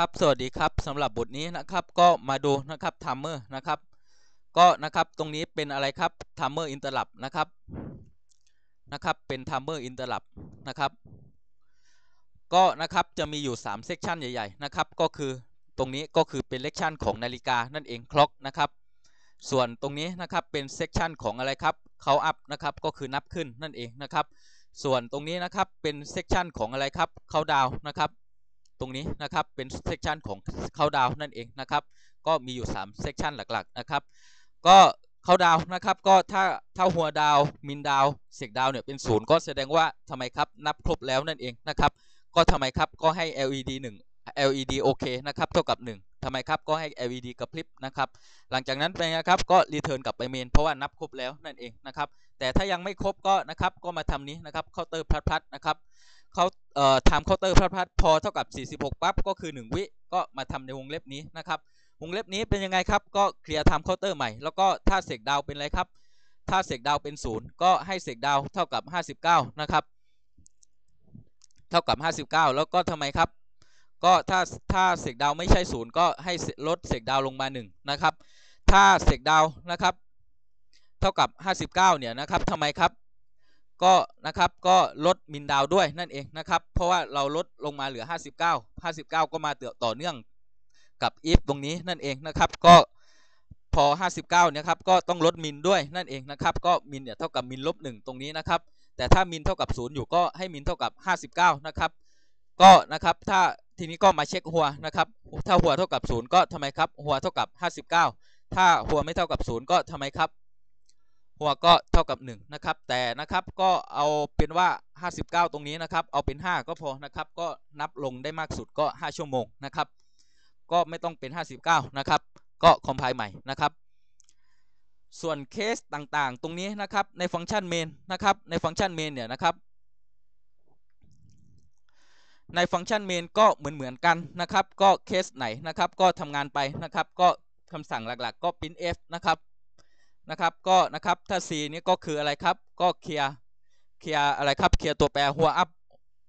ครับสวัสดีครับสำหรับบทนี้นะครับก็มาดูนะครับทัมเมอร์นะครับก็นะครับตรงนี้เป็นอะไรครับทัมเมอร์อินเตอร์ลับนะครับนะครับเป็นทัมเมอร์อินเตอร์ลับนะครับก็นะครับจะมีอยู่3เซกชันใหญ่ๆนะครับก็คือตรงนี้ก็คือเป็นเลคชันของนาฬิกานั่นเองคล็อกนะครับส่วนตรงนี้นะครับเป็นเซกชันของอะไรครับเขาอัพนะครับก็คือนับขึ้นนั่นเองนะครับส่วนตรงนี้นะครับเป็นเซกชันของอะไรครับเขาดาวนะครับ ตรงนี้นะครับเป็นเซกชันของเขาดาวนั่นเองนะครับก็มีอยู่3เซกชันหลักๆนะครับก็เขาดาวนะครับก็ถ้าถ้าหัวดาวมินดาวเซกดาวเนี่ยเป็นศูนย์ก็แสดงว่าทำไมครับนับครบแล้วนั่นเองนะครับก็ทำไมครับก็ให้ LED 1 LED โอเคนะครับเท่ากับ 1ทำไมครับก็ให้ LED กระพริบนะครับหลังจากนั้นเป็นไงครับก็รีเทิร์นกลับไปเมนเพราะว่านับครบแล้วนั่นเองนะครับแต่ถ้ายังไม่ครบก็นะครับก็มาทำนี้นะครับเคาน์เตอร์พลัดๆนะครับ เขาเอ่อทำเคาน์เตอร์พลัดๆพอเท่ากับ 46 ปั๊บก็คือ 1 วิก็มาทำในวงเล็บนี้นะครับวงเล็บนี้เป็นยังไงครับก็เคลียร์ทม์เคาน์เตอร์ใหม่แล้วก็ถ้าเสกดาวเป็นอะไรครับ ถ้าเสกดาวเป็น 0 ก็ให้เสกดาวเท่ากับ 59 นะครับ เท่ากับ 59 แล้วก็ทำไมครับ ก็ถ้าถ้าเสกดาวไม่ใช่ 0 ก็ให้ลดเสกดาวลงมา 1 นะครับ ถ้าเสกดาวนะครับ เท่ากับ 59 เนี่ยนะครับทำไมครับ ก็นะครับก็ลดมินดาวด้วยนั่นเองนะครับ เพราะว่าเราลดลงมาเหลือ 59 59 ก็มาต่อเนื่องกับ if ตรงนี้นั่นเองนะครับ ก็พอ 59เนี่ยครับก็ต้องลดมินด้วยนั่นเองนะครับก็มินเนี่ยเท่ากับมินลบ1ตรงนี้นะครับ แต่ถ้ามินเท่ากับ 0 อยู่ก็ให้มินเท่ากับ 59 นะครับ ก็นะครับถ้าทีนี้ก็มาเช็คหัวนะครับ ถ้าหัวเท่ากับ 0 ก็ทำไมครับหัวเท่ากับ 59 ถ้าหัวไม่เท่ากับ 0 ก็ทำไมครับ หัวก็เท่ากับ 1 นะครับ แต่นะครับก็เอาเป็นว่า 59 ตรงนี้นะครับ เอาเป็น 5 ก็พอนะครับ ก็นับลงได้มากสุดก็ 5 ชั่วโมงนะครับ ก็ไม่ต้องเป็น 59 นะครับ ก็คอมไพล์ใหม่นะครับ ส่วนเคสต่างๆ ตรงนี้นะครับในฟังก์ชันเมนนะครับ ในฟังก์ชันเมนเนี่ยนะครับในฟังก์ชันเมนก็เหมือนเหมือนกันนะครับ ก็เคสไหนนะครับ ก็ทำงานไปนะครับ ก็คำสั่งหลักๆ ก็ print f นะครับ นะครับก็นะครับถ้า c นี้ก็คืออะไรครับก็เคลียร์เคลียร์อะไรครับเคลียร์ตัวแปรหัวอัพ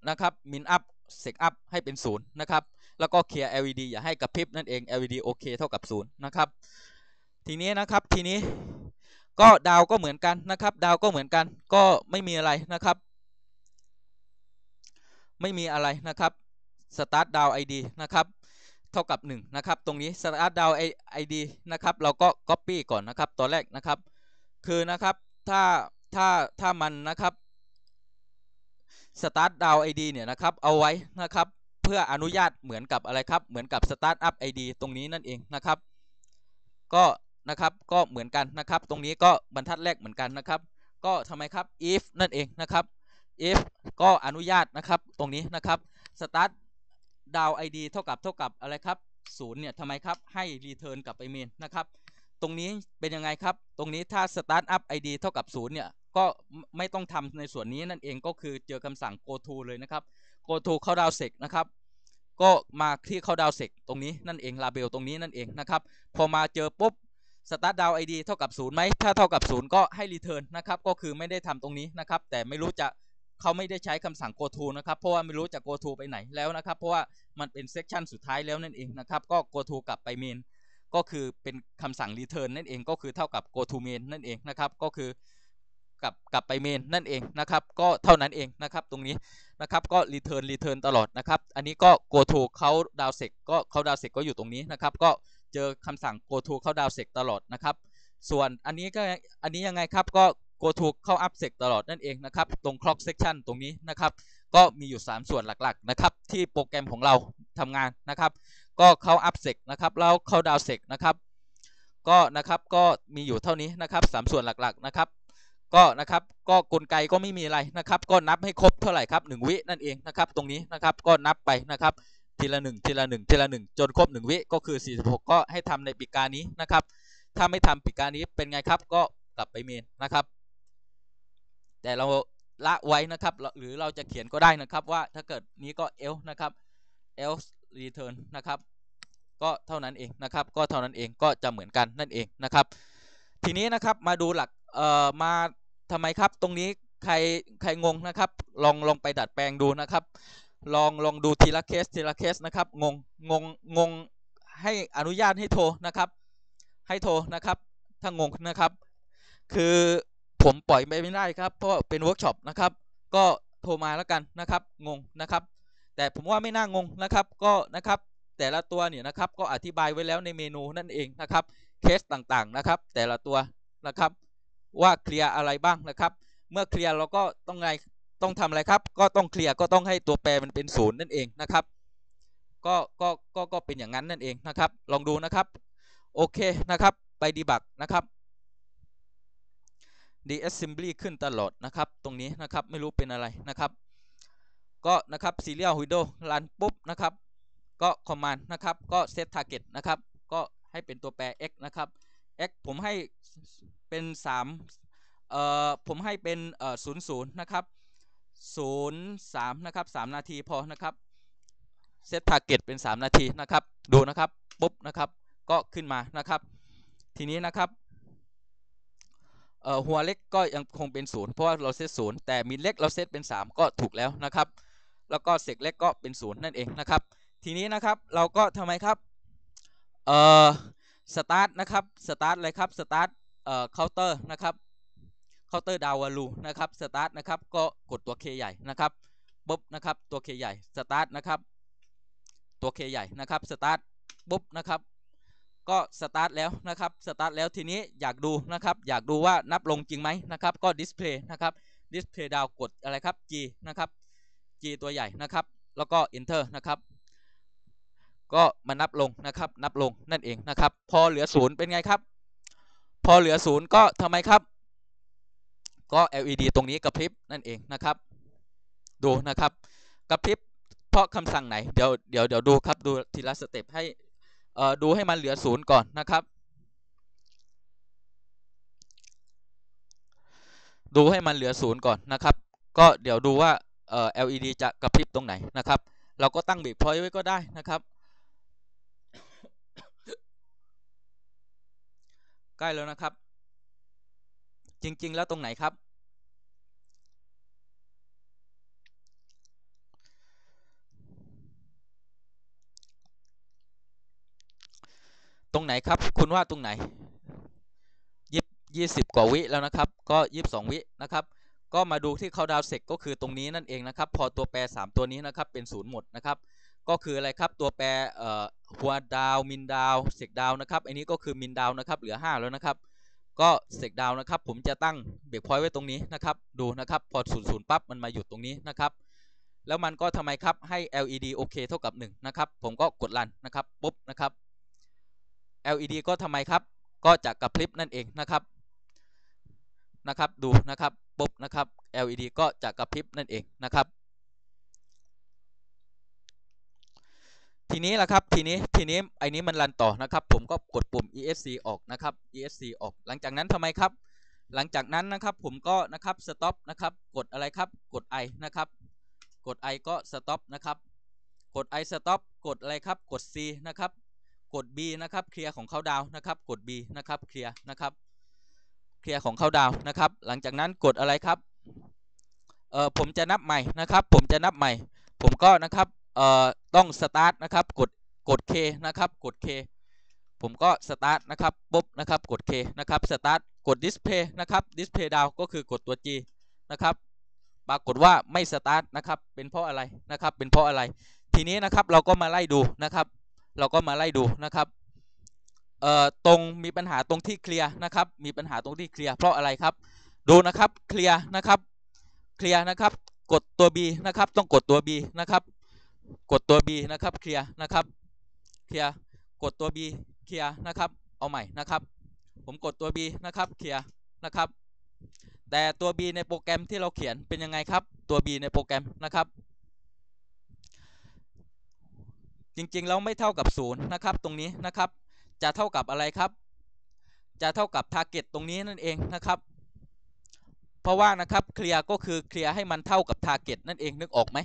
นะครับมินอัพเซกอัพให้เป็นศูนย์นะครับแล้วก็เคลียร์ LED อย่าให้กระพริบนั่นเอง LED โอเคเท่ากับศูนย์นะครับทีนี้นะครับทีนี้ก็ดาวก็เหมือนกันนะครับ ดาวก็เหมือนกัน ก็ไม่มีอะไรนะครับ ไม่มีอะไรนะครับ start down id นะครับ เท่ากับ1นะครับตรงนี้ start down id นะครับเราก็ copy ก่อนนะครับตัวแรกนะครับ คือนะครับถ้าถ้าถ้ามันนะครับ start down id เนี่ยนะครับเอาไว้นะครับเพื่ออนุญาตเหมือนกับอะไรครับเหมือนกับ start up id ตรงนี้นั่นเองนะครับ ก็นะครับก็เหมือนกันนะครับ ตรงนี้ก็บรรทัดแรกเหมือนกันนะครับ ก็ทำไมครับ if นั่นเองนะครับ if ก็อนุญาตนะครับตรงนี้นะครับ start down id เท่ากับเท่ากับอะไรครับ0เนี่ยทำไมครับให้ return กลับไป main นะครับตรงนี้เป็นยังไงครับ ตรงนี้ถ้า start up id เท่ากับ0เนี่ยก็ไม่ต้องทำในส่วนนี้นั่นเองก็คือเจอคำสั่ง go to เลยนะครับ go to เข้า down sec นะครับก็มาที่เข้า down sec ตรงนี้นั่นเอง label ตรงนี้นั่นเองนะครับพอมาเจอปุ๊บ start down id เท่ากับ0ไหมถ้าเท่ากับ0ก็ให้ return นะครับก็คือไม่ได้ทำตรงนี้นะครับแต่ไม่รู้จะ เขาไม่ได้ใช้คำสั่ง go to นะครับ เพราะว่าไม่รู้จะ go to ไปไหนแล้วนะครับ เพราะว่ามันเป็น section สุดท้ายแล้วนั่นเองนะครับ ก็ go to กลับไป main ก็คือเป็นคำสั่ง return นั่นเองก็คือเท่ากับ go to main นั่นเองนะครับ ก็คือกลับกลับไป main นั่นเองนะครับ ก็เท่านั้นเองนะครับ ตรงนี้นะครับ ก็ return return ตลอดนะครับ อันนี้ก็ go to เขา down sec ก็เขา down sec ก็อยู่ตรงนี้นะครับ ก็เจอคำสั่ง go to เขา down sec ตลอดนะครับ ส่วนอันนี้ก็อันนี้ยังไงครับ ก็ go to เข้า up sec ตลอดนั่นเองนะครับ ตรง clock section ตรงนี้นะครับ ก็มีอยู่ 3 ส่วนหลักๆนะครับ ที่โปรแกรมของเราทำงานนะครับ ก็เข้า up sec นะครับ แล้วเข้า down sec นะครับ ก็นะครับ ก็มีอยู่เท่านี้นะครับ 3 ส่วนหลักๆนะครับ ก็นะครับ ก็กลไกก็ไม่มีอะไรนะครับ ก็นับให้ครบเท่าไหร่ครับ 1 วินั่นเองนะครับ ตรงนี้นะครับ ก็นับไปนะครับ ทีละ 1 ทีละ 1 ทีละ 1 จนครบ 1 วิ ก็คือ 46 ก็ให้ทำในปีกานี้นะครับ ถ้าไม่ทำปีกานี้เป็นไงครับ ก็กลับไปเมนนะครับ แต่เราละไว้นะครับ หรือเราจะเขียนก็ได้นะครับว่าถ้าเกิดนี้ก็ else นะครับ else return นะครับ ก็เท่านั้นเองนะครับ ก็เท่านั้นเองก็จะเหมือนกันนั่นเองนะครับ ทีนี้นะครับมาดูหลักเอ่อมาทำไมครับ ตรงนี้ใครใครงงนะครับ ลองลองไปดัดแปลงดูนะครับ ลองลองดูทีละเคสทีละเคสนะครับงงงงงงให้อนุญาตให้โทรนะครับ ให้โทรนะครับ ถ้างงนะครับ คือ ผมปล่อยไปไม่ได้ครับ เพราะเป็นเวิร์กช็อปนะครับ ก็โทรมาแล้วกันนะครับ งงนะครับ แต่ผมว่าไม่น่างงนะครับ ก็นะครับ แต่ละตัวเนี่ยนะครับ ก็อธิบายไว้แล้วในเมนูนั่นเองนะครับ เคสต่างๆนะครับ แต่ละตัวนะครับ ว่าเคลียร์อะไรบ้างนะครับ เมื่อเคลียร์เราก็ต้องไงต้องทำอะไรครับ ก็ต้องเคลียร์ก็ต้องให้ตัวแปรมันเป็นศูนย์นั่นเองนะครับ ก็ก็ก็ก็เป็นอย่างนั้นนั่นเองนะครับ ลองดูนะครับ โอเคนะครับ ไปดีบักนะครับ deassembly ขึ้นตลอดนะครับ ตรงนี้นะครับไม่รู้เป็นอะไรนะครับ ก็นะครับ serial window run ปุ๊บนะครับ ก็ command นะครับก็ set target นะครับ ก็ให้เป็นตัวแปร x นะครับ x ผมให้เป็น3เอ่อผมให้เป็นเอ่อ00นะครับ03นะครับ3นาทีพอนะครับ set target เป็น 3 นาทีนะครับ ดูนะครับ ปุ๊บนะครับ ก็ขึ้นมานะครับ ทีนี้นะครับ เอ่อหัวเล็กก็ยังคงเป็นศูนย์เพราะว่าเราเซตศูนย์แต่มินเล็กเราเซตเป็น 3 ก็ถูกแล้วนะครับ แล้วก็เสกเล็กก็เป็นศูนย์นั่นเองนะครับ ทีนี้นะครับเราก็ทำไมครับเอ่อสตาร์ทนะครับสตาร์ทเลยครับสตาร์ทเอ่อเคาน์เตอร์นะครับเคาน์เตอร์ดาววาลูนะครับสตาร์ทนะครับก็กดตัว K ใหญ่นะครับปุ๊บนะครับตัว K ใหญ่สตาร์ทนะครับตัว K ใหญ่นะครับสตาร์ทปุ๊บนะครับ ก็สตาร์ทแล้วนะครับสตาร์ทแล้วทีนี้อยากดูนะครับอยากดูว่านับลงจริงไหมนะครับก็ดิสเพลย์นะครับดิสเพลย์ดาวกดอะไรครับ G นะครับ G ตัวใหญ่นะครับแล้วก็ enter นะครับก็มานับลงนะครับนับลงนั่นเองนะครับพอเหลือศูนย์เป็นไงครับ พอเหลือศูนย์ก็ทำไมครับ ก็ LED ตรงนี้กระพริบนั่นเองนะครับ ดูนะครับกระพริบเพราะคำสั่งไหนเดี๋ยวเดี๋ยวเดี๋ยวดูครับดูทีละสเต็ปให้ ดูให้มันเหลือศูนย์ก่อนนะครับ ดูให้มันเหลือศูนย์ก่อนนะครับ ก็เดี๋ยวดูว่า LED จะกระพริบตรงไหนนะครับ เราก็ตั้งบรกพอยไว้ก็ได้นะครับ ใกล้แล้วนะครับ จริง ๆ แล้วตรงไหนครับ ตรงไหนครับ คุณว่าตรงไหนยี่ยี่สิบกว่าวิแล้วนะครับ ก็ยี่สิบสองวินะครับ ก็มาดูที่เขาดาวเสกก็คือตรงนี้นั่นเองนะครับ พอตัวแปร 3 ตัวนี้นะครับเป็นศูนย์หมดนะครับก็คืออะไรครับตัวแปรหัวดาวมินดาวเสกดาวนะครับอันนี้ก็คือมินดาวนะครับเหลือ 5 แล้วนะครับ ก็เสกดาวนะครับ ผมจะตั้งเบรกพอยต์ไว้ตรงนี้นะครับดูนะครับพอศูนย์ศูนย์ปั๊บมันมาหยุดตรงนี้นะครับ แล้วมันก็ทำไมครับให้ LED โอเคเท่ากับ1นะครับผมก็กดรันนะครับปุ๊บนะครับ LED ก็ทำไมครับ ก็จะกระพริบนั่นเองนะครับนะครับ ดูนะครับปุ๊บนะครับ LED ก็จะกระพริบนั่นเองนะครับ ทีนี้ละครับทีนี้ทีนี้ไอ้นี้มันรันต่อนะครับ ผมก็กดปุ่ม ESC ออกนะครับ ESC ออก หลังจากนั้นทำไมครับ หลังจากนั้นนะครับผมก็นะครับ stop นะครับ กดอะไรครับ กด I นะครับ กด I ก็ stop นะครับ กด I stop กดอะไรครับ กด C นะครับ กด B นะครับเคลียร์ของเขาดาวนะครับกด B นะครับเคลียร์นะครับเคลียร์ของเขาดาวนะครับ หลังจากนั้นกดอะไรครับเอ่อผมจะนับใหม่นะครับ ผมจะนับใหม่ ผมก็นะครับเอ่อต้องสตาร์ทนะครับกดกด K นะครับกด K ผมก็สตาร์ทนะครับปุ๊บนะครับกด K นะครับสตาร์ทกด Display นะครับ Display down ก็คือกดตัว G นะครับปรากฏว่าไม่สตาร์ทนะครับเป็นเพราะอะไรนะครับเป็นเพราะอะไร ทีนี้นะครับเราก็มาไล่ดูนะครับ เราก็มาไล่ดูนะครับเอ่อตรงมีปัญหาตรงที่เคลียร์นะครับมีปัญหาตรงที่เคลียร์เพราะอะไรครับ ดูนะครับเคลียร์นะครับเคลียร์นะครับกดตัว B นะครับต้องกดตัว B นะครับกดตัว B นะครับเคลียร์นะครับเคลียร์กดตัว B เคลียร์นะครับเอาใหม่นะครับ ผมกดตัว B นะครับเคลียร์นะครับแต่ตัว B ในโปรแกรมที่เราเขียนเป็นยังไงครับตัว B ในโปรแกรมนะครับ จริงๆแล้วไม่เท่ากับศูนย์นะครับตรงนี้นะครับ จะเท่ากับอะไรครับ จะเท่ากับ target ตรงนี้นั่นเองนะครับ เพราะว่านะครับเคลียร์ก็คือเคลียร์ให้มันเท่ากับ target นั่นเองนึกออกไหม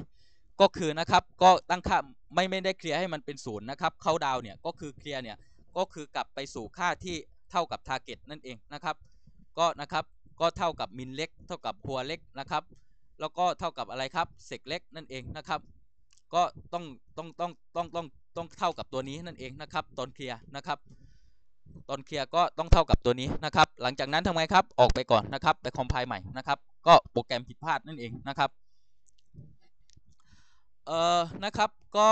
ก็คือนะครับก็ตั้งค่าไม่ไม่ได้เคลียร์ให้มันเป็นศูนย์นะครับเข้าดาวเนี่ยก็คือเคลียร์เนี่ยก็คือกลับไปสู่ค่าที่เท่ากับ target นั่นเองนะครับ ก็นะครับก็เท่ากับมินเล็ก เท่ากับหัวเล็กนะครับ แล้วก็เท่ากับอะไรครับเซกเล็กนั่นเองนะครับ ก็ต้องต้องต้องต้องต้องต้องเท่ากับตัวนี้นั่นเองนะครับ ตอนเคลียร์นะครับ ตอนเคลียร์ก็ต้องเท่ากับตัวนี้นะครับ หลังจากนั้นทำไงครับออกไปก่อนนะครับ ไปคอมไพล์ใหม่นะครับ ก็โปรแกรมผิดพลาดนั่นเองนะครับเอ่อนะครับก็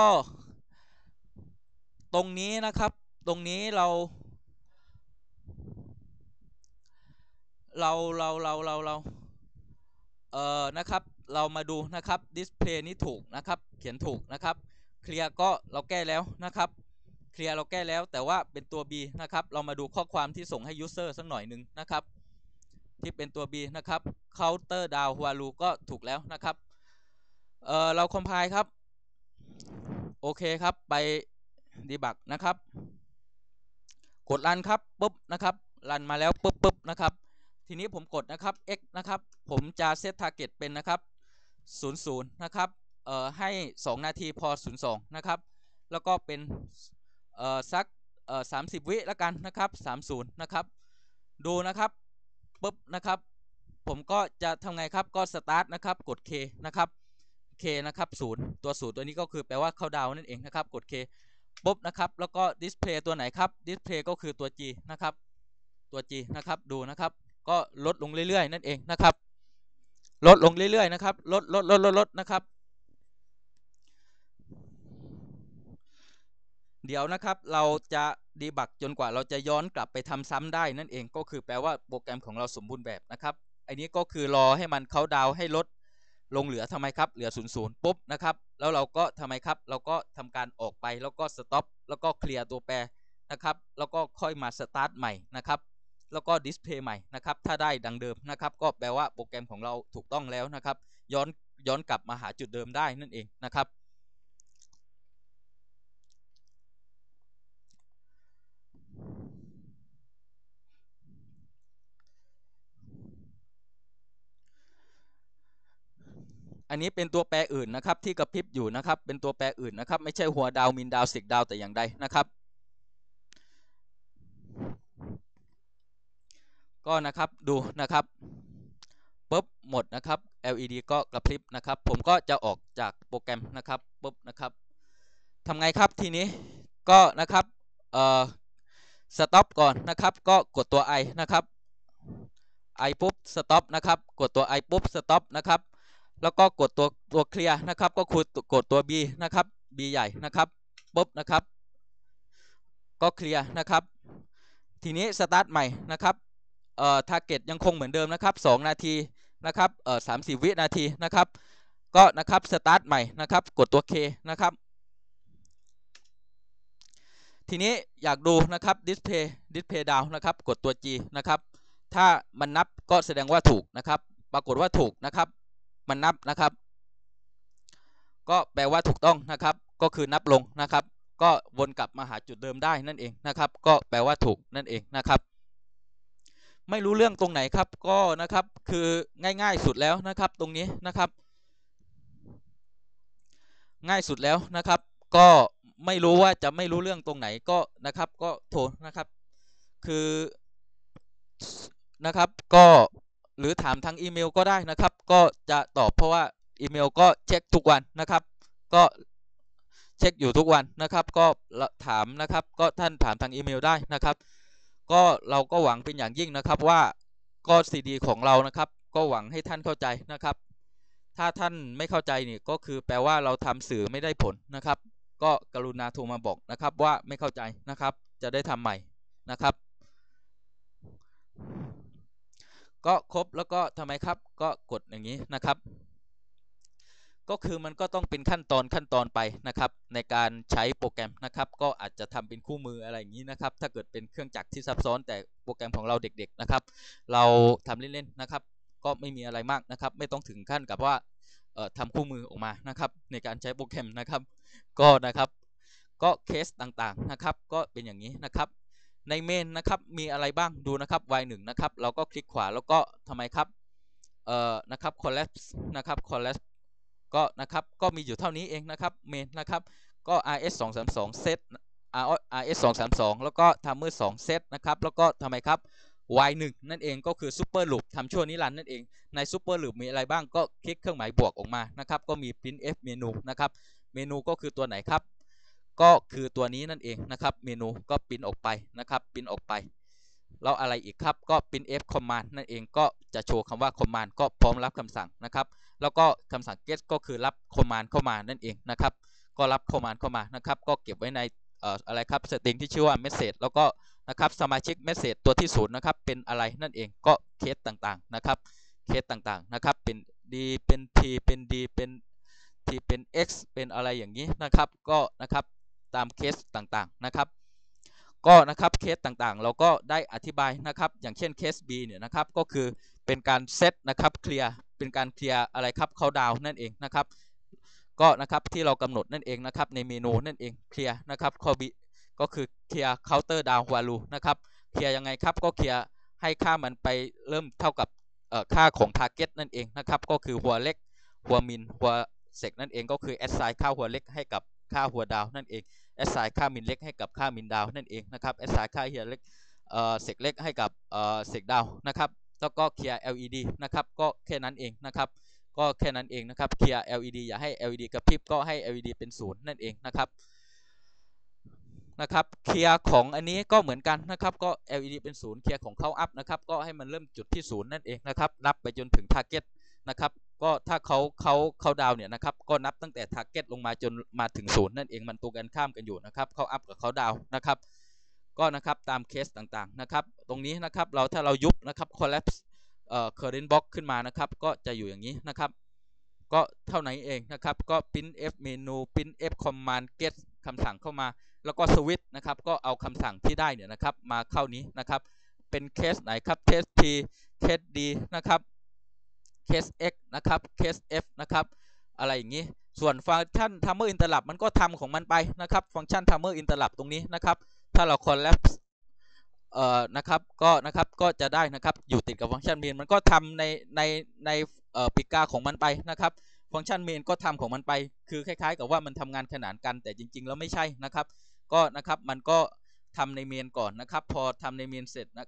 ตรงนี้นะครับ ตรงนี้เรา เราเราเราเราเราเอ่อนะครับ เรามาดูนะครับดิสเพลย์นี้ถูกนะครับเขียนถูกนะครับเคลียร์ก็เราแก้แล้วนะครับเคลียร์เราแก้แล้วแต่ว่าเป็นตัว B นะครับเรามาดูข้อความที่ส่งให้ user สักหน่อยหนึ่งนะครับที่เป็นตัว B นะครับ counter down value ก็ถูกแล้วนะครับเออเรา compile ครับโอเคครับไป debug นะครับ กดรันครับปุ๊บนะครับรันมาแล้วปุ๊บปุ๊บนะครับ ทีนี้ผมกดนะครับ x นะครับ ผมจะ set target เป็นนะครับ 00นะครับเอ่อให้ 2 นาทีพอ 02นะครับแล้วก็เป็นเอ่อสักเอ่อ30 วิแล้วกันนะครับ30นะครับดูนะครับปุ๊บนะครับผมก็จะทำไงครับก็ start นะครับกด K นะครับ K นะครับ0ตัว0ตัวนี้ก็คือแปลว่าเข้าดาวนั่นเองนะครับกด K ปุ๊บนะครับแล้วก็ display ตัวไหนครับ display ก็คือตัว G นะครับตัว G นะครับดูนะครับก็ลดลงเรื่อยๆ นั่นเองนะครับ ลดลงเรื่อยๆนะครับลดลดลดลดลดนะครับ เดี๋ยวนะครับเราจะดีบักจนกว่าเราจะย้อนกลับไปทำซ้ำได้นั่นเองก็คือแปลว่าโปรแกรมของเราสมบูรณ์แบบนะครับอันนี้ก็คือรอให้มันเขาดาวให้ลดลงเหลือทำไมครับเหลือ0ูนย์ปุ๊บนะครับแล้วเราก็ทำไมครับ เราก็ทำการออกไปแล้วก็สต็อปแล้วก็เคลียร์ตัวแปรนะครับ แล้วก็ค่อยมาสตาร์ทใหม่นะครับ แล้วก็ดิสเพย์ใหม่นะครับถ้าได้ดังเดิมนะครับก็แปลว่าโปรแกรมของเราถูกต้องแล้วนะครับ ย้อนย้อนกลับมาหาจุดเดิมได้นั่นเองนะครับอันนี้เป็นตัวแปรอื่นนะครับที่กระพริบอยู่นะครับเป็นตัวแปรอื่นนะครับไม่ใช่หัวดาวมินดาวสิกดาวแต่อย่างใดนะครับ ก็นะครับดูนะครับปุ๊บหมดนะครับ LED ก็กระพริบนะครับ ผมก็จะออกจากโปรแกรมนะครับปุ๊บนะครับทำไงครับทีนี้ก็นะครับเอ่อสต็อปก่อนนะครับ ก็กดตัว i นะครับ i ปุ๊บสต็อปนะครับกดตัว i ปุ๊บสต็อปนะครับแล้วก็กดตัวตัวเคลียร์นะครับ ก็คือกดตัว b นะครับ b ใหญ่นะครับปุ๊บนะครับ ก็เคลียร์นะครับ ทีนี้สตาร์ทใหม่นะครับ เอ่อทาร์เก็ตยังคงเหมือนเดิมนะครับ 2 นาทีนะครับเอ่อสามสิวินาทีนะครับ ก็นะครับสตาร์ทใหม่นะครับ กดตัว K นะครับ ทีนี้อยากดูนะครับดิสเพย์ดิสเพย์ดาวนะครับ กดตัว G นะครับ ถ้ามันนับก็แสดงว่าถูกนะครับ ปรากฏว่าถูกนะครับ มันนับนะครับ ก็แปลว่าถูกต้องนะครับ ก็คือนับลงนะครับ ก็วนกลับมาหาจุดเดิมได้นั่นเองนะครับ ก็แปลว่าถูกนั่นเองนะครับ ไม่รู้เรื่องตรงไหนครับก็นะครับคือง่าย ๆ สุดแล้วนะครับตรงนี้นะครับ ง่ายสุดแล้วนะครับ ก็ไม่รู้ว่าจะไม่รู้เรื่องตรงไหนก็นะครับก็โทรนะครับ คือนะครับก็หรือถามทางอีเมลก็ได้นะครับ ก็จะตอบเพราะว่าอีเมลก็เช็คทุกวันนะครับ ก็เช็คอยู่ทุกวันนะครับ ก็ถามนะครับ ก็ท่านถามทางอีเมลได้นะครับ ก็เราก็หวังเป็นอย่างยิ่งนะครับว่าก็ซีดีของเรานะครับก็หวังให้ท่านเข้าใจนะครับ ถ้าท่านไม่เข้าใจนี่ก็คือแปลว่าเราทำสื่อไม่ได้ผลนะครับ ก็กรุณาโทรมาบอกนะครับว่าไม่เข้าใจนะครับ จะได้ทำใหม่นะครับ ก็ครบแล้วก็ทำไมครับก็กดอย่างนี้นะครับ ก็คือมันก็ต้องเป็นขั้นตอนขั้นตอนไปนะครับ ในการใช้โปรแกรมนะครับ ก็อาจจะทำเป็นคู่มืออะไรอย่างนี้นะครับ ถ้าเกิดเป็นเครื่องจักรที่ซับซ้อนแต่โปรแกรมของเราเด็ก ๆนะครับ เราทำเล่นๆนะครับ ก็ไม่มีอะไรมากนะครับ ไม่ต้องถึงขั้นกับว่าทำคู่มือออกมานะครับ ในการใช้โปรแกรมนะครับ ก็นะครับก็เคสต่างๆนะครับ ก็เป็นอย่างนี้นะครับในเมนนะครับมีอะไรบ้างดูนะครับ y1 นะครับเราก็คลิกขวาแล้วก็ทำไมครับเอ่อนะครับ collapse นะครับ collapse ก็นะครับก็มีอยู่เท่านี้เองนะครับเมนนะครับก็ rs 2 3 2 set rs 2 3 2แล้วก็ timer 2 set นะครับแล้วก็ทำไมครับ y 1 นั่นเองก็คือ super loop ทำชั่วนิรันดร์นั่นเองใน super loop มีอะไรบ้างก็คลิกเครื่องหมายบวกออกมานะครับก็มี print f เมนูนะครับเมนูก็คือตัวไหนครับ ก็คือตัวนี้นั่นเองนะครับเมนูก็ปิ้นออกไปนะครับปิ้นออกไป แล้วอะไรอีกครับก็ปริ้น f command นั่นเองก็จะโชว์คำว่า command ก็พร้อมรับคำสั่งนะครับ แล้วก็คำสั่ง get ก็คือรับ command เข้ามานั่นเองนะครับ ก็รับ command เข้ามานะครับ ก็เก็บไว้ในอออะไรครับสตริงที่ชื่อว่า message แล้วก็นะครับสมาชิก message ตัวที่ศูนย์นะครับเป็นอะไรนั่นเองก็เคสต่างๆนะครับเคสต่างๆนะครับเป็น d เป็น t เป็น d เป็น t เป็น x เป็นอะไรอย่างนี้นะครับ ก็นะครับตามเคสต่างๆนะครับ ก็นะครับเคสต่างๆ เราก็ได้อธิบายนะครับอย่างเช่นเคส B เนี่ยนะครับก็คือเป็นการเซตนะครับเคลียร์เป็นการเคลียร์อะไรครับเขาดาวนั่นเองนะครับก็นะครับที่เรากำหนดนั่นเองนะครับในเมนูนั่นเองเคลียร์นะครับข้อ B ก็คือเคลียร์ counter down value นะครับเคลียร์ยังไงครับก็เคลียร์ให้ค่ามันไปเริ่มเท่ากับค่าของ target นั่นเองนะครับก็คือหัวเล็กหัวมินหัวเซกนั่นเองก็คือ assign ค่าหัวเล็กให้กับ ค่าหัวดาวนั่นเอง assign ค่ามินเล็กให้กับค่ามินดาวนั่นเองนะครับ assign ค่าเฮียเล็กเอ่อเซกเล็กให้กับเอ่อเซกดาวนะครับแล้วก็เคลียร์ LED นะครับก็แค่นั้นเองนะครับก็แค่นั้นเองนะครับเคลียร์ LED อย่าให้ LED กระพริบก็ให้ LED เป็นศูนย์นั่นเองนะครับนะครับเคลียร์ของอันนี้ก็เหมือนกันนะครับก็ LED เป็นศูนย์เคลียร์ของเข้าอัพนะครับก็ให้มันเริ่มจุดที่ศูนย์นั่นเองนะครับนับไปจนถึง target นะครับ ก็ถ้าเขาเขาเขาดาวเนี่ยนะครับก็นับตั้งแต่ target ลงมาจนมาถึงศูนย์นั่นเองมันตัวกันข้ามกันอยู่นะครับเขาอัพกับเขาดาวนะครับก็นะครับตามเคสต่างๆนะครับตรงนี้นะครับเราถ้าเรายุบนะครับ collapse เอ่อ current box ขึ้นมานะครับก็จะอยู่อย่างนี้นะครับก็เท่านั้นเองนะครับก็ print f เมนู print f command get คำสั่งเข้ามา แล้วก็สวิตนะครับก็เอาคำสั่งที่ได้เนี่ยนะครับมาเข้านี้นะครับเป็นเคสไหนครับเคส P เคส D นะครับ เคส x นะครับเคส f นะครับ อะไรอย่างนี้ ส่วนฟังก์ชัน timer interrupt มันก็ทำของมันไปนะครับ ฟังก์ชัน timer interrupt ตรงนี้นะครับ ถ้าเรา collapse เอ่อ นะครับ ก็ นะครับ ก็จะได้นะครับ อยู่ติดกับฟังก์ชัน main มันก็ทำใน ใน ใน เอ่อปิกาของมันไปนะครับ ฟังก์ชัน main ก็ทำของมันไป คือคล้ายๆ กับว่ามันทำงานขนานกัน แต่จริง ๆ แล้วไม่ใช่นะครับ ก็ นะครับ มันก็ทำในเมนก่อนนะครับ พอทำในเมนเสร็จนะ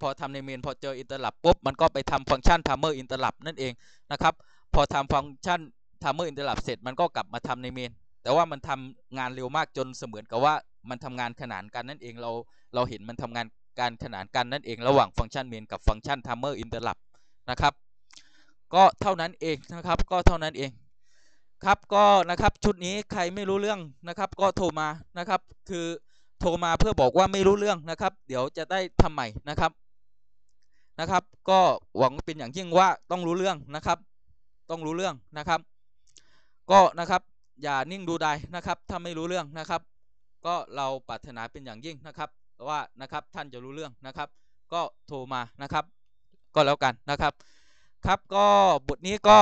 พอทำในเมนพอเจออินเตอร์ลับปุ๊บมันก็ไปทำฟังก์ชัน timer interrupt นั่นเองนะครับพอทำฟังก์ชัน timer interrupt เสร็จมันก็กลับมาทำในเมน แต่ว่ามันทำงานเร็วมากจนเสมือนกับว่ามันทำงานขนานกันนั่นเองเราเราเห็นมันทำงานการขนานกันนั่นเองระหว่างฟังก์ชันเมนกับฟังก์ชัน timer interrupt นะครับ ก็เท่านั้นเองนะครับก็เท่านั้นเองครับก็นะครับชุดนี้ใครไม่รู้เรื่องนะครับ ก็โทรมานะครับ คือโทรมาเพื่อบอกว่าไม่รู้เรื่องนะครับ เดี๋ยวจะได้ทำใหม่นะครับ นะครับ ก็หวังเป็นอย่างยิ่งว่าต้องรู้เรื่องนะครับ ต้องรู้เรื่องนะครับ ก็นะครับอย่านิ่งดูได้นะครับ ถ้าไม่รู้เรื่องนะครับ ก็เราปรารถนาเป็นอย่างยิ่งนะครับว่านะครับท่านจะรู้เรื่องนะครับ ก็โทรมานะครับ ก็แล้วกันนะครับ ครับก็บทนี้ก็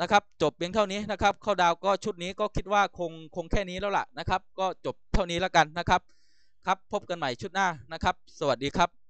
นะครับจบเพียงเท่านี้นะครับข้าดาวก็ชุดนี้ก็คิดว่าคงคงแค่นี้แล้วล่ะนะครับ ก็จบเท่านี้แล้วกันนะครับ ครับพบกันใหม่ชุดหน้านะครับ สวัสดีครับ